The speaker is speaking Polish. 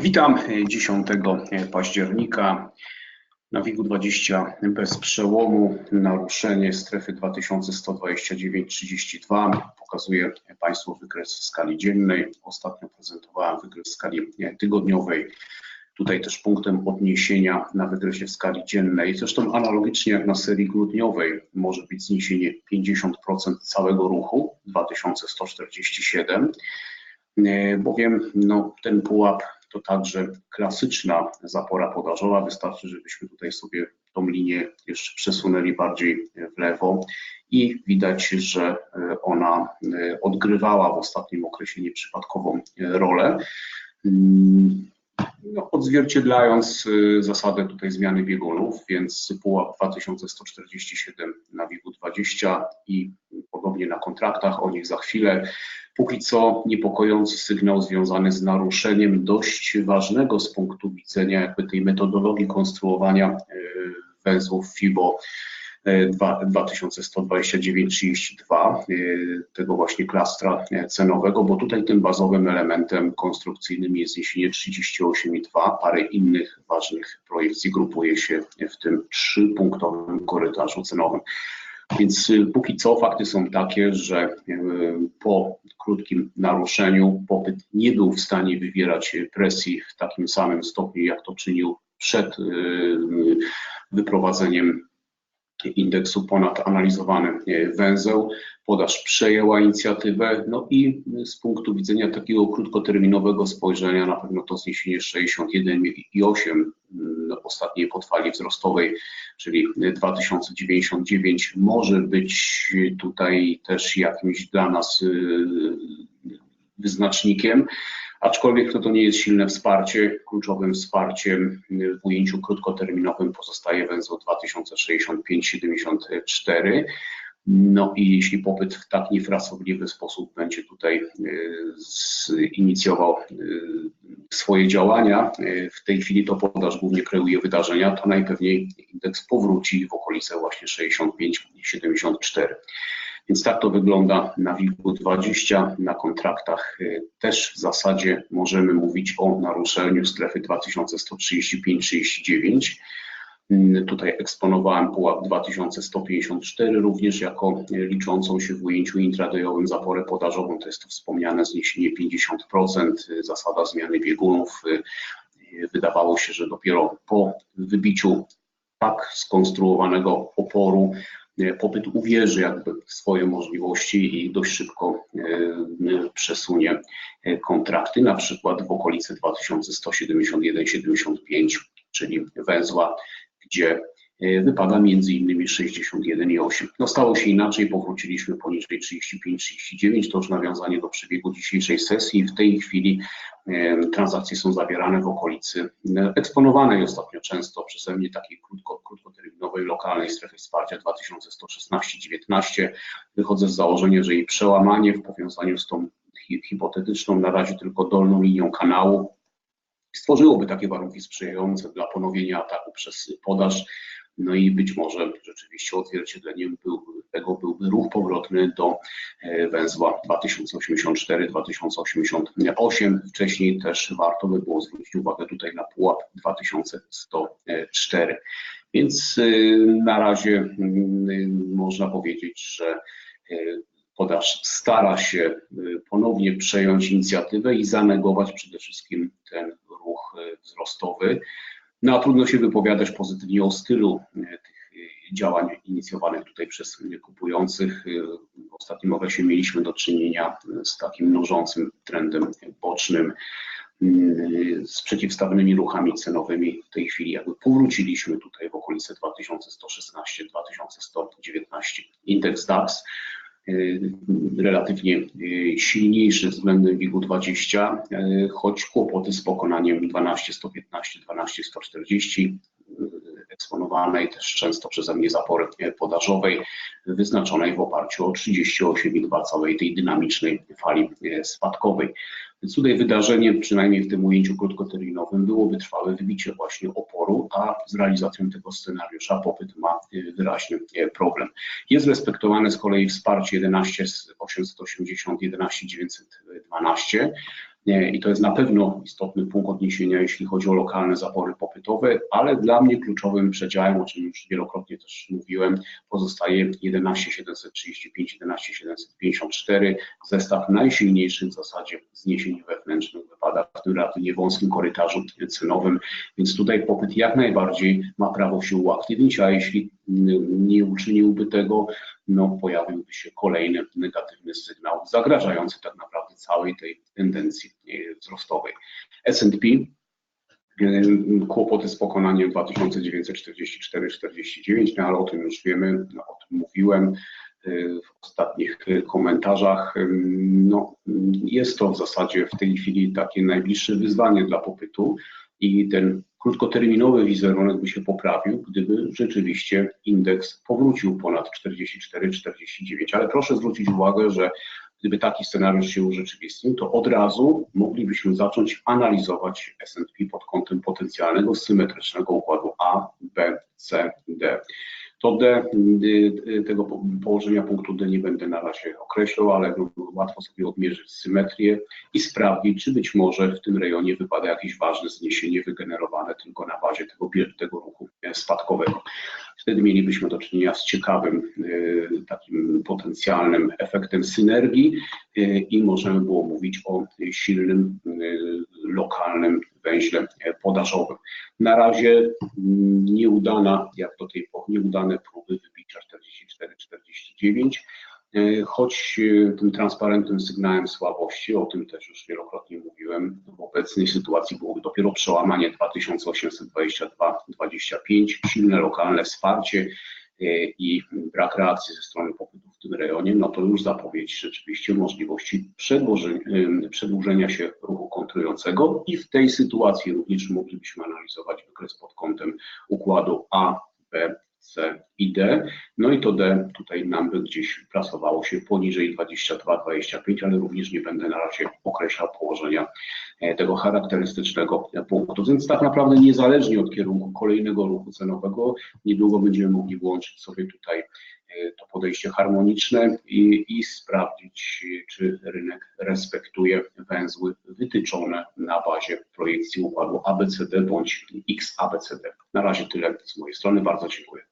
Witam 10 października. Na WIG-20 bez przełomu, naruszenie strefy 2129,32. Pokazuję Państwu wykres w skali dziennej. Ostatnio prezentowałem wykres w skali tygodniowej. Tutaj też punktem odniesienia na wykresie w skali dziennej, zresztą analogicznie jak na serii grudniowej, może być zniesienie 50% całego ruchu 2147, bowiem no, ten pułap to także klasyczna zapora podażowa. Wystarczy, żebyśmy tutaj sobie tą linię jeszcze przesunęli bardziej w lewo i widać, że ona odgrywała w ostatnim okresie nieprzypadkową rolę. No, odzwierciedlając zasadę tutaj zmiany biegunów, więc pułap 2147 na WIG 20 i podobnie na kontraktach, o nich za chwilę. Póki co niepokojący sygnał związany z naruszeniem dość ważnego z punktu widzenia jakby tej metodologii konstruowania węzłów FIBO 2129-32, tego właśnie klastra cenowego, bo tutaj tym bazowym elementem konstrukcyjnym jest zniesienie 38,2. Parę innych ważnych projekcji grupuje się w tym trzypunktowym korytarzu cenowym. Więc póki co fakty są takie, że po krótkim naruszeniu. Popyt nie był w stanie wywierać presji w takim samym stopniu, jak to czynił przed wyprowadzeniem indeksu ponad analizowany węzeł. Podaż przejęła inicjatywę, no i z punktu widzenia takiego krótkoterminowego spojrzenia na pewno to zniesienie 61,8 ostatniej podfali wzrostowej, czyli 2099 może być tutaj też jakimś dla nas wyznacznikiem, aczkolwiek to, to nie jest silne wsparcie. Kluczowym wsparciem w ujęciu krótkoterminowym pozostaje węzeł 2065-74. No i jeśli popyt w tak niefrasobliwy sposób będzie tutaj inicjował swoje działania, w tej chwili to podaż głównie kreuje wydarzenia, to najpewniej indeks powróci w okolice właśnie 65-74. Więc tak to wygląda na WIG-20. Na kontraktach też w zasadzie możemy mówić o naruszeniu strefy 2135-39. Tutaj eksponowałem pułap 2154 również jako liczącą się w ujęciu intradayowym zaporę podażową. To jest to wspomniane zniesienie 50%, zasada zmiany biegunów. Wydawało się, że dopiero po wybiciu tak skonstruowanego oporu popyt uwierzy jakby w swoje możliwości i dość szybko przesunie kontrakty, na przykład w okolicy 2171-75, czyli węzła, gdzie wypada między innymi 61,8. No stało się inaczej, powróciliśmy poniżej 35-39, to już nawiązanie do przebiegu dzisiejszej sesji. W tej chwili transakcje są zawierane w okolicy eksponowanej ostatnio często przeze mnie takiej krótko, krótkoterminowej lokalnej strefy wsparcia 2116-19. Wychodzę z założenia, że jej przełamanie w powiązaniu z tą hipotetyczną na razie tylko dolną linią kanału stworzyłoby takie warunki sprzyjające dla ponowienia ataku przez podaż. No i być może rzeczywiście odzwierciedleniem był, tego byłby ruch powrotny do węzła 2084-2088. Wcześniej też warto by było zwrócić uwagę tutaj na pułap 2104. Więc na razie można powiedzieć, że podaż stara się ponownie przejąć inicjatywę i zanegować przede wszystkim ten ruch wzrostowy. No a trudno się wypowiadać pozytywnie o stylu tych działań inicjowanych tutaj przez kupujących. W ostatnim okresie mieliśmy do czynienia z takim mnożącym trendem bocznym, z przeciwstawnymi ruchami cenowymi. W tej chwili jakby powróciliśmy tutaj w okolice 2116-2119. Indeks DAX relatywnie silniejszy względem WIG-20, choć kłopoty z pokonaniem 12115, 12140 eksponowanej też często przeze mnie zapory podażowej, wyznaczonej w oparciu o 38,2 całej tej dynamicznej fali spadkowej. Więc tutaj wydarzeniem, przynajmniej w tym ujęciu krótkoterminowym, byłoby trwałe wybicie właśnie oporu, a z realizacją tego scenariusza popyt ma wyraźny problem. Jest respektowane z kolei wsparcie 11 880, 11 912. I to jest na pewno istotny punkt odniesienia, jeśli chodzi o lokalne zapory popytowe, ale dla mnie kluczowym przedziałem, o czym już wielokrotnie też mówiłem, pozostaje 11735, 11754, zestaw najsilniejszych w zasadzie zniesień wewnętrznych wypada w tym relatywie wąskim korytarzu cenowym, więc tutaj popyt jak najbardziej ma prawo się uaktywnić, a jeśli nie uczyniłby tego, no pojawiłby się kolejny negatywny sygnał zagrażający tak naprawdę całej tej tendencji e, wzrostowej. S&P e, kłopoty z pokonaniem 2944-49, no ale o tym już wiemy, no, o tym mówiłem e, w ostatnich komentarzach. No, jest to w zasadzie w tej chwili takie najbliższe wyzwanie dla popytu i ten krótkoterminowy wizerunek by się poprawił, gdyby rzeczywiście indeks powrócił ponad 44-49. Ale proszę zwrócić uwagę, że gdyby taki scenariusz się urzeczywistnił, to od razu moglibyśmy zacząć analizować S&P pod kątem potencjalnego symetrycznego układu A, B, C, D. To D, y, y, tego położenia punktu D nie będę na razie określał, ale łatwo sobie odmierzyć symetrię i sprawdzić, czy być może w tym rejonie wypada jakieś ważne zniesienie wygenerowane tylko na bazie tego, tego ruchu e, spadkowego. Wtedy mielibyśmy do czynienia z ciekawym e, takim potencjalnym efektem synergii i możemy było mówić o silnym lokalnym węźle podażowym. Na razie mm, nieudana, jak do tej pory, nieudane próby wybicia 44-49, e, choć e, tym transparentnym sygnałem słabości, o tym też już wielokrotnie mówiłem, w obecnej sytuacji byłoby dopiero przełamanie 2822-25, silne lokalne wsparcie E, i brak reakcji ze strony popytu w tym rejonie, no to już zapowiedź rzeczywiście możliwości przedłużenia się ruchu kontrującego i w tej sytuacji również moglibyśmy analizować wykres pod kątem układu A, B, C i D. No i to D tutaj nam by gdzieś plasowało się poniżej 22-25, ale również nie będę na razie określał położenia e, tego charakterystycznego punktu. Więc tak naprawdę niezależnie od kierunku kolejnego ruchu cenowego, niedługo będziemy mogli włączyć sobie tutaj e, to podejście harmoniczne i, i sprawdzić, czy rynek respektuje węzły wytyczone na bazie projekcji układu ABCD bądź XABCD. Na razie tyle z mojej strony. Bardzo dziękuję.